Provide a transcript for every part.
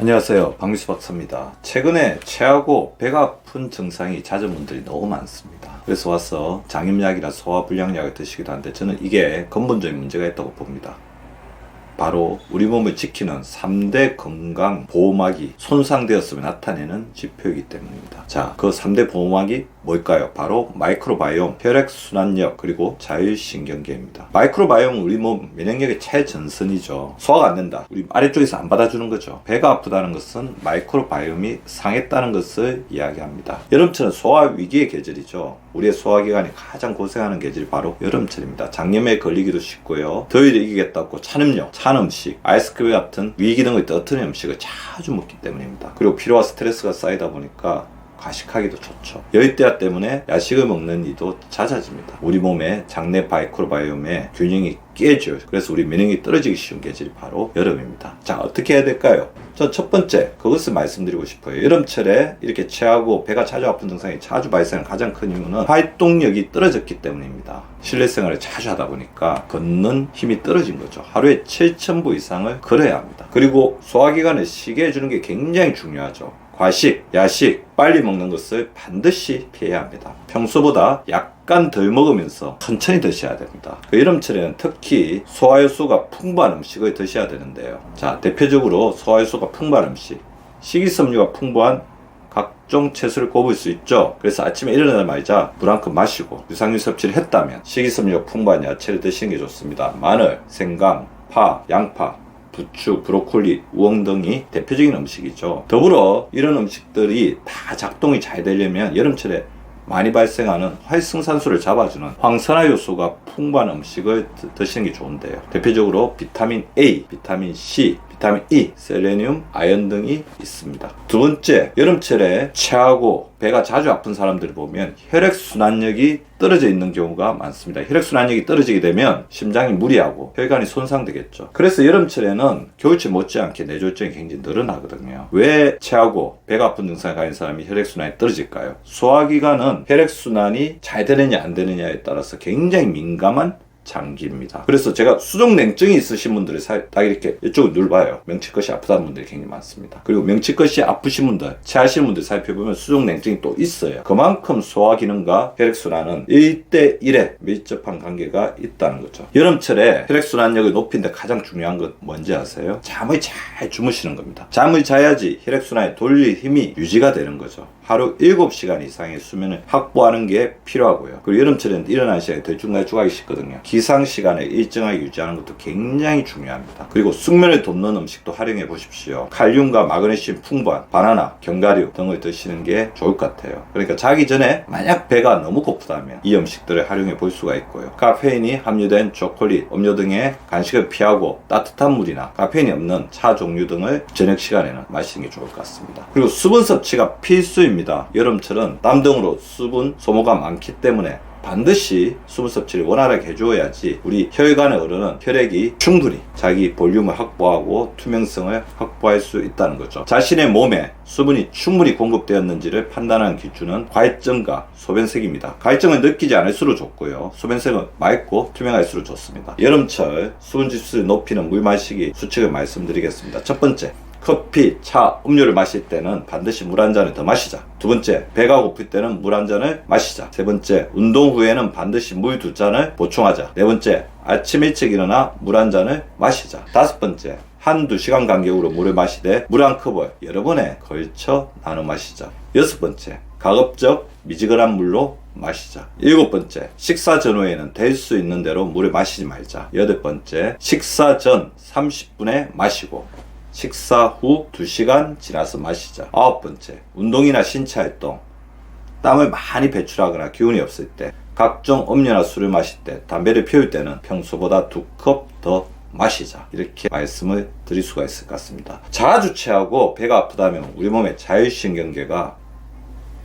안녕하세요. 박미수 박사입니다. 최근에 체하고 배가 아픈 증상이 잦은 분들이 너무 많습니다. 그래서 와서 장염약이나 소화불량약을 드시기도 하는데 저는 이게 근본적인 문제가 있다고 봅니다. 바로 우리 몸을 지키는 3대 건강 보호막이 손상되었음을 나타내는 지표이기 때문입니다. 자, 그 3대 보호막이 뭘까요? 바로 마이크로바이옴, 혈액순환력, 그리고 자율신경계입니다. 마이크로바이옴은 우리 몸 면역력의 최전선이죠. 소화가 안 된다. 우리 아래쪽에서 안 받아주는 거죠. 배가 아프다는 것은 마이크로바이옴이 상했다는 것을 이야기합니다. 여름철은 소화 위기의 계절이죠. 우리의 소화기관이 가장 고생하는 계절이 바로 여름철입니다. 장염에 걸리기도 쉽고요. 더위를 이기겠다고 찬 음료, 찬 음식, 아이스크림 같은 위기능을 떨어뜨리는 음식을 자주 먹기 때문입니다. 그리고 피로와 스트레스가 쌓이다 보니까 과식하기도 좋죠. 열대야 때문에 야식을 먹는 이도 잦아집니다. 우리 몸의 장내 바이크로바이옴의 균형이 깨져요. 그래서 우리 면역이 떨어지기 쉬운 계절이 바로 여름입니다. 자, 어떻게 해야 될까요? 전 첫 번째, 그것을 말씀드리고 싶어요. 여름철에 이렇게 체하고 배가 자주 아픈 증상이 자주 발생하는 가장 큰 이유는 활동력이 떨어졌기 때문입니다. 실내 생활을 자주 하다 보니까 걷는 힘이 떨어진 거죠. 하루에 7,000보 이상을 걸어야 합니다. 그리고 소화기관을 쉬게 해주는 게 굉장히 중요하죠. 과식, 야식, 빨리 먹는 것을 반드시 피해야 합니다. 평소보다 약간 덜 먹으면서 천천히 드셔야 됩니다. 그 여름철에는 특히 소화효소가 풍부한 음식을 드셔야 되는데요. 자, 대표적으로 소화효소가 풍부한 음식, 식이섬유가 풍부한 각종 채소를 꼽을 수 있죠. 그래서 아침에 일어나자마자 물 한 컵 마시고 유산균 섭취를 했다면 식이섬유가 풍부한 야채를 드시는 게 좋습니다. 마늘, 생강, 파, 양파, 부추, 브로콜리, 우엉 등이 대표적인 음식이죠. 더불어 이런 음식들이 다 작동이 잘 되려면 여름철에 많이 발생하는 활성산소를 잡아주는 황산화 요소가 풍부한 음식을 드- 드시는 게 좋은데요. 대표적으로 비타민 A, 비타민 C, 비타민 E, 셀레늄, 아연 등이 있습니다. 두 번째, 여름철에 체하고 배가 자주 아픈 사람들을 보면 혈액 순환력이 떨어져 있는 경우가 많습니다. 혈액순환력이 떨어지게 되면 심장이 무리하고 혈관이 손상되겠죠. 그래서 여름철에는 겨울철 못지않게 뇌졸중이 굉장히 늘어나거든요. 왜 체하고 배가 아픈 증상을 가진 사람이 혈액순환이 떨어질까요? 소화기관은 혈액순환이 잘 되느냐 안 되느냐에 따라서 굉장히 민감한 장기입니다. 그래서 제가 수족 냉증이 있으신 분들이 살- 딱 이렇게 이쪽을 눌봐요. 명치끝이 아프다는 분들이 굉장히 많습니다. 그리고 명치끝이 아프신 분들, 체하시는 분들 살펴보면 수족 냉증이 또 있어요. 그만큼 소화 기능과 혈액순환은 1대1의 밀접한 관계가 있다는 거죠. 여름철에 혈액순환력을 높이는데 가장 중요한 건 뭔지 아세요? 잠을 잘 주무시는 겁니다. 잠을 자야지 혈액순환이 돌릴 힘이 유지가 되는 거죠. 하루 7시간 이상의 수면을 확보하는 게 필요하고요. 그리고 여름철에는 일어나는 시간이 들쭉날쭉하기 쉽거든요. 기상 시간을 일정하게 유지하는 것도 굉장히 중요합니다. 그리고 숙면을 돕는 음식도 활용해 보십시오. 칼륨과 마그네슘 풍부한 바나나, 견과류 등을 드시는 게 좋을 것 같아요. 그러니까 자기 전에 만약 배가 너무 고프다면 이 음식들을 활용해 볼 수가 있고요. 카페인이 함유된 초콜릿, 음료 등의 간식을 피하고 따뜻한 물이나 카페인이 없는 차 종류 등을 저녁 시간에는 마시는 게 좋을 것 같습니다. 그리고 수분 섭취가 필수입니다. 여름철은 땀 등으로 수분 소모가 많기 때문에 반드시 수분 섭취를 원활하게 해줘야지 우리 혈관에 흐르는 혈액이 충분히 자기 볼륨을 확보하고 투명성을 확보할 수 있다는 거죠. 자신의 몸에 수분이 충분히 공급되었는지를 판단하는 기준은 과액증과 소변색입니다. 과액증은 느끼지 않을수록 좋고요. 소변색은 맑고 투명할수록 좋습니다. 여름철 수분 지수를 높이는 물 마시기 수칙을 말씀드리겠습니다. 첫 번째, 커피, 차, 음료를 마실 때는 반드시 물 한 잔을 더 마시자. 두 번째, 배가 고플 때는 물 한 잔을 마시자. 세 번째, 운동 후에는 반드시 물 두 잔을 보충하자. 네 번째, 아침 일찍 일어나 물 한 잔을 마시자. 다섯 번째, 한두 시간 간격으로 물을 마시되 물 한 컵을 여러 번에 걸쳐 나눠 마시자. 여섯 번째, 가급적 미지근한 물로 마시자. 일곱 번째, 식사 전후에는 될 수 있는 대로 물을 마시지 말자. 여덟 번째, 식사 전 30분에 마시고 식사 후 2시간 지나서 마시자. 아홉 번째, 운동이나 신체 활동, 땀을 많이 배출하거나 기운이 없을 때, 각종 음료나 술을 마실 때, 담배를 피울 때는 평소보다 두 컵 더 마시자. 이렇게 말씀을 드릴 수가 있을 것 같습니다. 자주 체하고 배가 아프다면 우리 몸의 자율신경계가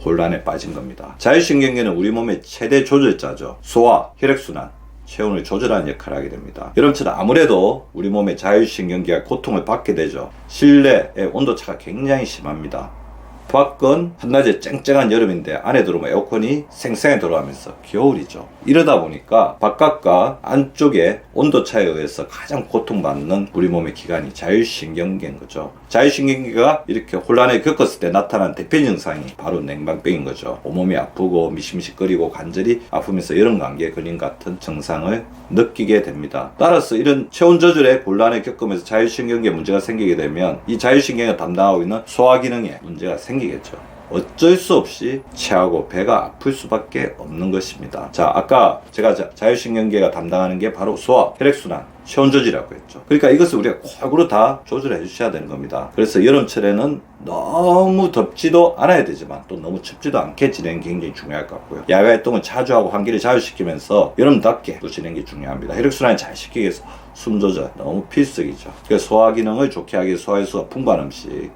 혼란에 빠진 겁니다. 자율신경계는 우리 몸의 최대 조절자죠. 소화, 혈액순환, 체온을 조절하는 역할을 하게 됩니다. 여름철은 아무래도 우리 몸의 자율신경계가 고통을 받게 되죠. 실내의 온도차가 굉장히 심합니다. 밖은 한낮에 쨍쨍한 여름인데 안에 들어오면 에어컨이 생생히 돌아가면서 겨울이죠. 이러다 보니까 바깥과 안쪽의 온도 차이에 의해서 가장 고통받는 우리 몸의 기관이 자율신경계인 거죠. 자율신경계가 이렇게 혼란을 겪었을 때 나타나는 대표 증상이 바로 냉방병인 거죠. 온몸이 아프고 미심미식거리고 관절이 아프면서 이런 관계에 걸린 같은 증상을 느끼게 됩니다. 따라서 이런 체온 조절에 곤란을 겪으면서 자율신경계에 문제가 생기게 되면 이 자율신경을 담당하고 있는 소화기능에 문제가 생기 겠죠. 어쩔 수 없이 체하고 배가 아플 수밖에 없는 것입니다. 자, 아까 제가 자- 자율신경계가 담당하는 게 바로 소화, 혈액순환, 체온 조절이라고 했죠. 그러니까 이것을 우리가 골고루 다 조절해 주셔야 되는 겁니다. 그래서 여름철에는 너무 덥지도 않아야 되지만 또 너무 춥지도 않게 지내는 게 굉장히 중요할 것 같고요. 야외 활동은 자주 하고 환기를 자주시키면서 여름답게 또 지내는 게 중요합니다. 혈액순환을 잘 시키기 위해서 숨 조절 너무 필수이죠. 소화 기능을 좋게 하기 위해 소화효소가 풍부한 음식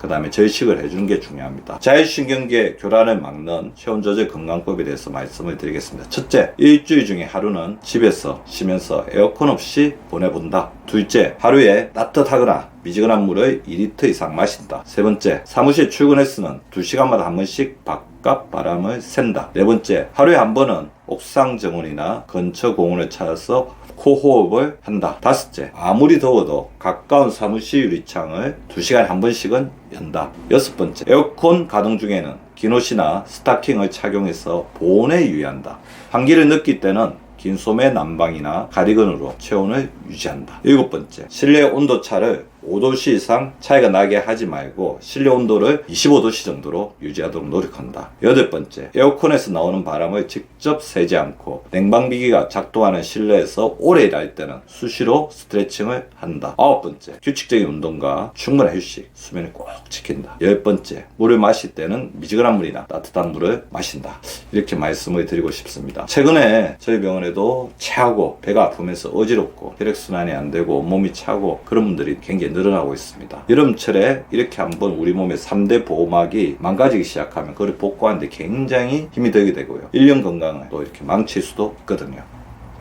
그 다음에 절식을 해주는 게 중요합니다. 자율신경계 교란을 막는 체온 조절 건강법에 대해서 말씀을 드리겠습니다. 첫째, 일주일 중에 하루는 집에서 쉬면서 에어컨 없이 보내본다. 둘째, 하루에 따뜻하거나 미지근한 물을 2리터 이상 마신다. 세 번째, 사무실 출근했으면 2시간마다 한 번씩 바깥 바람을 쐰다. 네 번째, 하루에 한 번은 옥상 정원이나 근처 공원을 찾아서 코호흡을 한다. 다섯째, 아무리 더워도 가까운 사무실 유리창을 2시간에 한 번씩은 연다. 여섯 번째, 에어컨 가동 중에는 긴 옷이나 스타킹을 착용해서 보온에 유의한다. 환기를 느낄 때는 긴 소매 난방이나 가디건으로 체온을 유지한다. 일곱 번째, 실내 온도차를 5도씨 이상 차이가 나게 하지 말고 실내 온도를 25도씨 정도로 유지하도록 노력한다. 여덟 번째, 에어컨에서 나오는 바람을 직접 세지 않고 냉방기기가 작동하는 실내에서 오래 일할 때는 수시로 스트레칭을 한다. 아홉 번째, 규칙적인 운동과 충분한 휴식, 수면을 꼭 지킨다. 열 번째, 물을 마실 때는 미지근한 물이나 따뜻한 물을 마신다. 이렇게 말씀을 드리고 싶습니다. 최근에 저희 병원에도 체하고 배가 아프면서 어지럽고 혈액순환이 안 되고 몸이 차고 그런 분들이 굉장히 늘어나고 있습니다. 여름철에 이렇게 한번 우리 몸의 3대 보호막이 망가지기 시작하면 그걸 복구하는데 굉장히 힘이 들게 되고요. 1년 건강을 또 이렇게 망칠 수도 있거든요.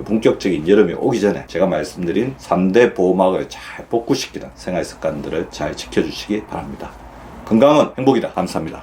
본격적인 여름이 오기 전에 제가 말씀드린 3대 보호막을 잘 복구시키는 생활 습관들을 잘 지켜주시기 바랍니다. 건강은 행복이다. 감사합니다.